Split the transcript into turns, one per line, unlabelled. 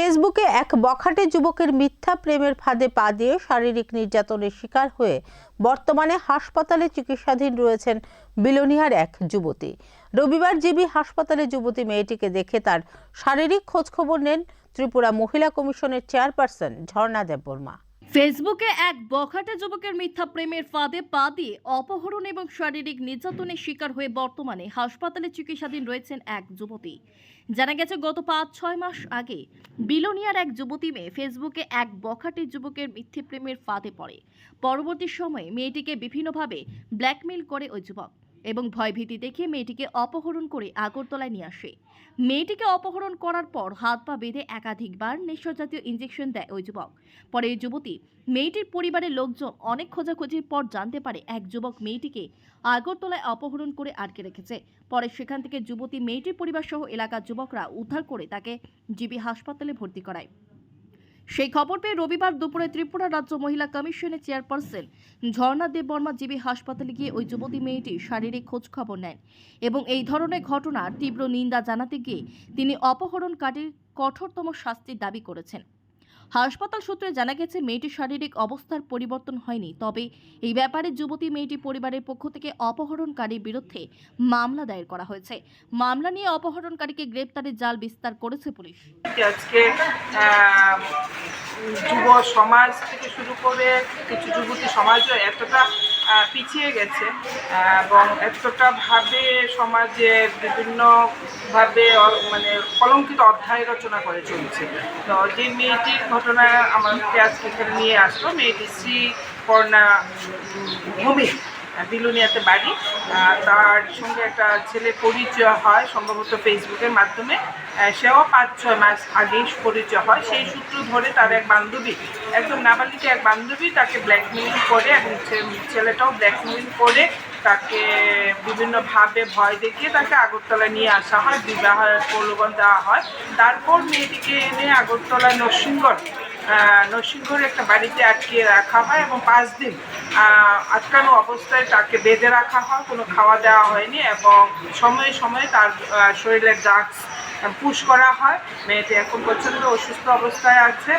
ফেসবুকে এক বখাটে যুবকের মিথ্যা প্রেমের ফাঁদে পা দিয়ে শারীরিক নির্যাতনের শিকার হয়ে বর্তমানে হাসপাতালে চিকিৎসাধীন রয়েছেন বিলোনিয়ার এক যুবতী। রবিবার জিবি হাসপাতালে যুবতী মেয়েটিকে দেখে তার শারীরিক খোঁজখবর নেন ত্রিপুরা মহিলা কমিশনের চেয়ারপারসন ঝর্ণা দেববর্মা।
ফেসবুকে এক বখাটে যুবকের মিথ্যা প্রেমের ফাঁদে পা দিয়ে অপহরণ এবং শারীরিক নির্যাতনের শিকার হয়ে বর্তমানে হাসপাতালে চিকিৎসাধীন রয়েছেন এক যুবতী। জানা গেছে, গত পাঁচ, ছয় মাস আগে বিলোনিয়ার এক যুবতী মেয়ে ফেসবুকে এক বখাটে যুবকের মিথ্যে প্রেমের ফাঁদে পড়ে। পরবর্তী সময়ে মেয়েটিকে বিভিন্নভাবে ব্ল্যাকমেল করে ওই যুবক। এবং ভয়ভীতি দেখিয়ে মেয়েটিকে অপহরণ করে আগরতলায় নিয়ে আসে। মেয়েটিকে অপহরণ করার পর হাত পা বেঁধে একাধিকবার নেশাজাতীয় ইঞ্জেকশন দেয় ওই যুবক। পরে যুবতী মেয়েটির পরিবারের লোকজন অনেক খোঁজাখুঁজির পর জানতে পারে এক যুবক মেয়েটিকে আগরতলায় অপহরণ করে আটকে রেখেছে। পরে সেখান থেকে যুবতী মেয়েটির পরিবার সহ এলাকার যুবকরা উদ্ধার করে তাকে জিবি হাসপাতালে ভর্তি করায়। সেই খবর পেয়ে রবিবার দুপুরে ত্রিপুরা রাজ্য মহিলা কমিশনের চেয়ারপারসন ঝর্ণা দেববর্মা জিবি হাসপাতালে গিয়ে ওই যুবতী মেয়েটির শারীরিক খোঁজ খবর নেন এবং এই ধরনের ঘটনার তীব্র নিন্দা জানাতে গিয়ে তিনি অপহরণকারীর কঠোরতম শাস্তির দাবি করেছেন। হাসপাতাল সূত্রে জানা গেছে, মেয়েটির শারীরিক অবস্থার পরিবর্তন হয়নি, তবে এই ব্যাপারে যুবতী মেয়েটি পরিবারের পক্ষ থেকে অপহরণকারীর বিরুদ্ধে মামলা দায়ের করা হয়েছে। মামলা নিয়ে অপহরণকারীকে গ্রেপ্তারের জাল বিস্তার করেছে পুলিশ।
আজকে যুব সমাজ থেকে শুরু করে কিছু যুবতী সমাজও এতটা পিছিয়ে গেছে এবং এতটা ভাবে সমাজে বিভিন্নভাবে মানে কলঙ্কিত অধ্যায় রচনা করে চলছে। তো যে মেয়েটির ঘটনা আমাকে আজকে এখানে নিয়ে আসলো, মেয়েটি শ্রী কর্ণা ভূমি। বিলুনিয়াতে বাড়ি। তার সঙ্গে একটা ছেলে পরিচয় হয় সম্ভবত ফেসবুকের মাধ্যমে। সেও পাঁচ ছয় মাস আগেই পরিচয় হয়। সেই সূত্র ধরে তার এক বান্ধবী একদম নাবালিকা এক বান্ধবী তাকে ব্ল্যাকমেইল করে এবং ছেলেটাও ব্ল্যাকমেইল করে তাকে বিভিন্নভাবে ভয় দেখিয়ে তাকে আগরতলায় নিয়ে আসা হয়। বিবাহের প্রলোভন দেওয়া হয়। তারপর মেয়েটিকে এনে আগরতলায় নরসিংগড় আহ, একটা বাড়িতে আটকিয়ে রাখা হয় এবং পাঁচ দিন আটকানো অবস্থায় তাকে বেঁধে রাখা হয়। কোনো খাওয়া দেওয়া হয়নি এবং সময়ে সময়ে তার শরীরের ড্রাগস পুশ করা হয়। মেয়েটি এখন প্রচণ্ড অসুস্থ অবস্থায় আছে।